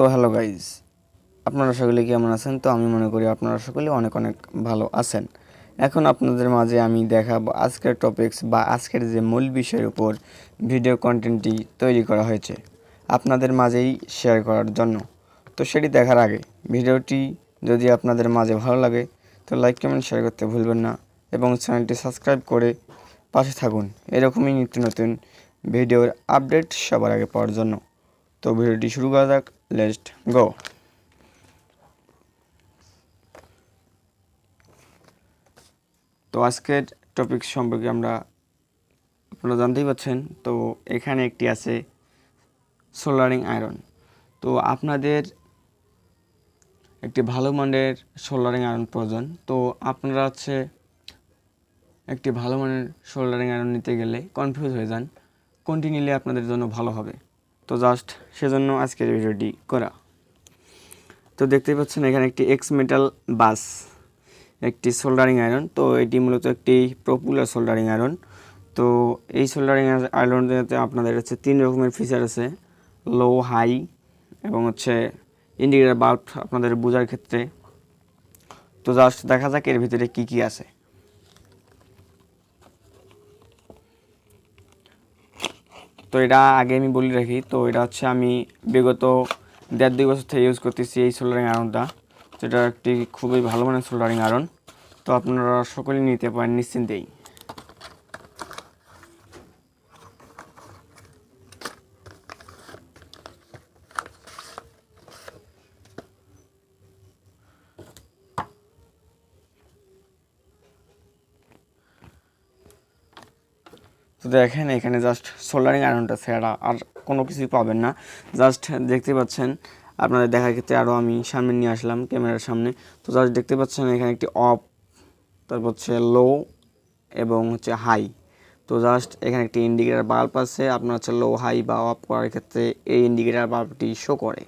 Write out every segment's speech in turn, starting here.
তো hello guys আপনারা সকলে কেমন আছেন? তো আমি মনে করি আপনারা সকলে অনেক অনেক ভালো আছেন। এখন আপনাদের মাঝে আমি দেখাবো আজকের টপিকস বা আজকের যে মূল বিষয়ের উপর ভিডিও কন্টেন্টটি তৈরি করা হয়েছে আপনাদের মাঝেই শেয়ার করার জন্য। তো সেটি দেখার আগে ভিডিওটি যদি আপনাদের মাঝে ভালো লাগে, তো লাইক কমেন্ট শেয়ার করতে ভুলবেন না এবং চ্যানেলটি সাবস্ক্রাইব করে পাশে থাকুন। এরকমই নিত্য নতুন ভিডিওর আপডেট সবার আগে পাওয়ার জন্য। তো ভিডিওটি শুরু করা যাক, লেটস গো। তো আজকের টপিক সম্পর্কে আমরা, আপনারা জানতেই পাচ্ছেন, তো এখানে একটি আছে সোলারিং আয়রন। তো আপনাদের একটি ভালো মানের সোল্ডারিং আয়রন প্রয়োজন। তো আপনারা হচ্ছে একটি ভালো মানের সোল্ডারিং আয়রন নিতে গেলে কনফিউজ হয়ে যান। কোনটি নিলে আপনাদের জন্য ভালো হবে। তো জাস্ট সেজন্য আজকের ভিডিওটি করা। তো দেখতেই পাচ্ছেন এখানে একটি এক্স মেটাল বাস, একটি সোল্ডারিং আয়রন তো এটি মূলত একটি পপুলার সোল্ডারিং আয়রন তো এই সোল্ডারিং আয়রনতে আপনাদের হচ্ছে তিন রকমের ফিচার আছে লো হাই এবং হচ্ছে ইন্ডিকেটার বাল্ব আপনাদের বোঝার ক্ষেত্রে। তো জাস্ট দেখা যাক এর ভিতরে কি কি আছে। তো এটা আগে আমি বলে রাখি, তো এটা হচ্ছে আমি বিগত দেড় দুই বছর থেকে ইউজ করতেছি এই সোল্ডারিং আয়রনটা যেটা একটি খুবই ভালো মানের সোল্ডারিং আয়রন তো আপনারা সকলেই নিতে পারেন নিশ্চিন্তেই। তো দেখেন, এখানে জাস্ট সোল্ডারিং আয়রনটা ছাড়া, আর কোনো কিছুই পাবেন না। জাস্ট দেখতে পাচ্ছেন, আপনাদের দেখার ক্ষেত্রে আরও আমি সামনে নিয়ে আসলাম ক্যামেরার সামনে। তো জাস্ট দেখতে পাচ্ছেন, এখানে একটি অফ তারপর হচ্ছে লো এবং হচ্ছে হাই তো জাস্ট এখানে একটি ইন্ডিকেটার বাল্ব আছে, আপনার হচ্ছে লো হাই বা অফ করার ক্ষেত্রে এই ইন্ডিকেটার বাল্বটি শো করে।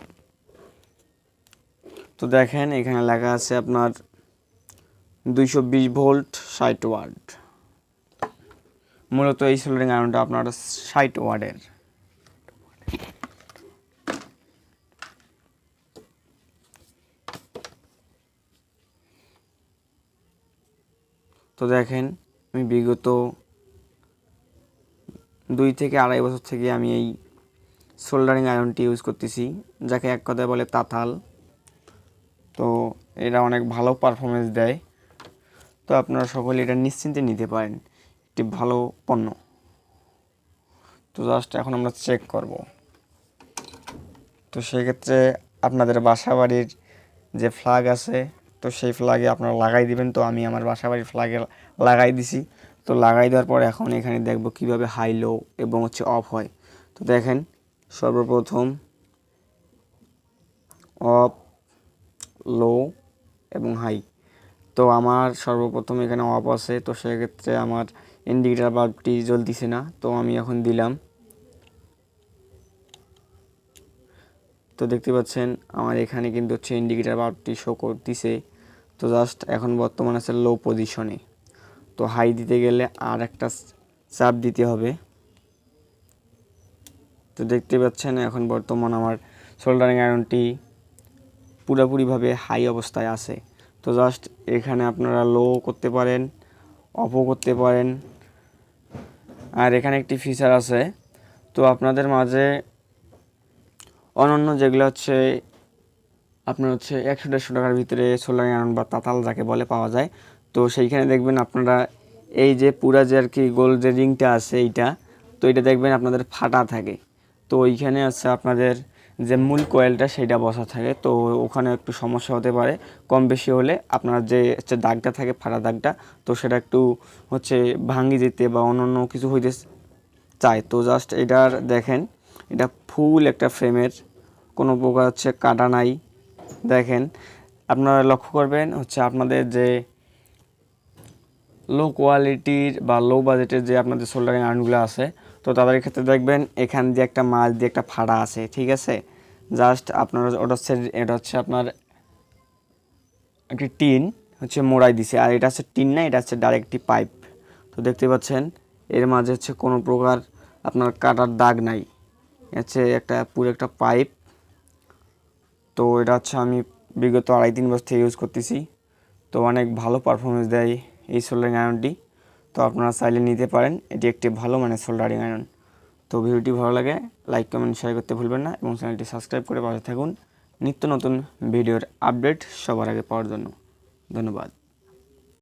তো দেখেন, এখানে লেখা আছে আপনার দুইশো বিশ ভোল্ট ষাট ওয়াট। মূলত এই সোলারিং আয়রনটা আপনার ষাট ওয়ার্ডের তো দেখেন, আমি বিগত দুই থেকে আড়াই বছর থেকে আমি এই সোল্ডারিং আয়রনটি ইউজ করতেছি, যাকে এক কথায় বলে তাতাল। তো এটা অনেক ভালো পারফরমেন্স দেয়। তো আপনারা সকলে এটা নিশ্চিন্তে নিতে পারেন। একটি ভালো পণ্য। তো জাস্ট এখন আমরা চেক করব। তো সেক্ষেত্রে আপনাদের বাসা বাড়ির যে ফ্ল্যাগ আছে, তো সেই ফ্ল্যাগে আপনারা লাগাই দিবেন। তো আমি আমার বাসা বাড়ির ফ্ল্যাগে লাগাই দিছি। তো লাগাই দেওয়ার পর এখন এখানে দেখব কীভাবে হাই লো এবং হচ্ছে অফ হয়। তো দেখেন, সর্বপ্রথম অফ লো এবং হাই তো আমার সর্বপ্রথম এখানে অফ আছে, তো সেক্ষেত্রে আমার ইন্ডিকেটার বাল্বটি জ্বলতেছে না, তো আমি এখন দিলাম। তো দেখতে পাচ্ছেন, আমার এখানে কিন্তু হচ্ছে ইন্ডিকেটার বাল্বটি শো করতেছে। তো জাস্ট এখন বর্তমান আছে লো পজিশনে তো হাই দিতে গেলে আর একটা চাপ দিতে হবে। তো দেখতে পাচ্ছেন, এখন বর্তমান আমার সোল্ডারিং আয়রনটি পুরোপুরিভাবে হাই অবস্থায় আছে। তো জাস্ট এখানে আপনারা লো করতে পারেন অপো করতে পারেন। আর এখানে একটি ফিচার আছে। তো আপনাদের মাঝে অনন্য যেগুলো হচ্ছে, আপনার হচ্ছে একশো দেড়শো টাকার ভিতরে সোলার আয়রন বা তাতাল যাকে বলে পাওয়া যায়। তো সেইখানে দেখবেন আপনারা এই যে পুরা যে আর কি গোল যে রিংটা আছে এইটা, তো এটা দেখবেন আপনাদের ফাটা থাকে। তো ওইখানে আছে আপনাদের যে মূল কয়েলটা সেটা বসা থাকে। তো ওখানে একটু সমস্যা হতে পারে। কম বেশি হলে আপনার যে হচ্ছে দাগটা থাকে ফাটা দাগটা, তো সেটা একটু হচ্ছে ভাঙি যেতে বা অন্য কিছু হইতে চায়। তো জাস্ট এটার দেখেন, এটা ফুল একটা ফ্রেমের, কোনো প্রকার হচ্ছে কাটা নাই। দেখেন, আপনারা লক্ষ্য করবেন হচ্ছে আপনাদের যে লো কোয়ালিটির বা লো বাজেটের যে আপনাদের সোল্ডারিং আর্নগুলো আছে তো তাদের ক্ষেত্রে দেখবেন এখান দিয়ে একটা মাছ দিয়ে একটা ফাড়া আছে, ঠিক আছে? জাস্ট আপনার ওটা হচ্ছে, এটা হচ্ছে আপনার একটি টিন, হচ্ছে মোড়াই দিছে। আর এটা হচ্ছে টিন না, এটা হচ্ছে ডাইরেক্টটি পাইপ তো দেখতে পাচ্ছেন, এর মাঝে হচ্ছে কোনো প্রকার আপনার কাটার দাগ নাই। হচ্ছে একটা, পুরো একটা পাইপ তো এটা হচ্ছে আমি বিগত আড়াই, তিন বছর থেকে ইউজ করতেছি। তো অনেক ভালো পারফরমেন্স দেয় এই সোল্ডারিং আয়রনটি তো আপনারা চাইলে নিতে পারেন। এটি একটি ভালো মানের সোল্ডারিং আয়রন তো ভিডিওটি ভালো লাগে লাইক কমেন্ট শেয়ার করতে ভুলবেন না এবং চ্যানেলটি সাবস্ক্রাইব করে পাশে থাকুন। নিত্য নতুন ভিডিওর আপডেট সবার আগে পাওয়ার জন্য। ধন্যবাদ।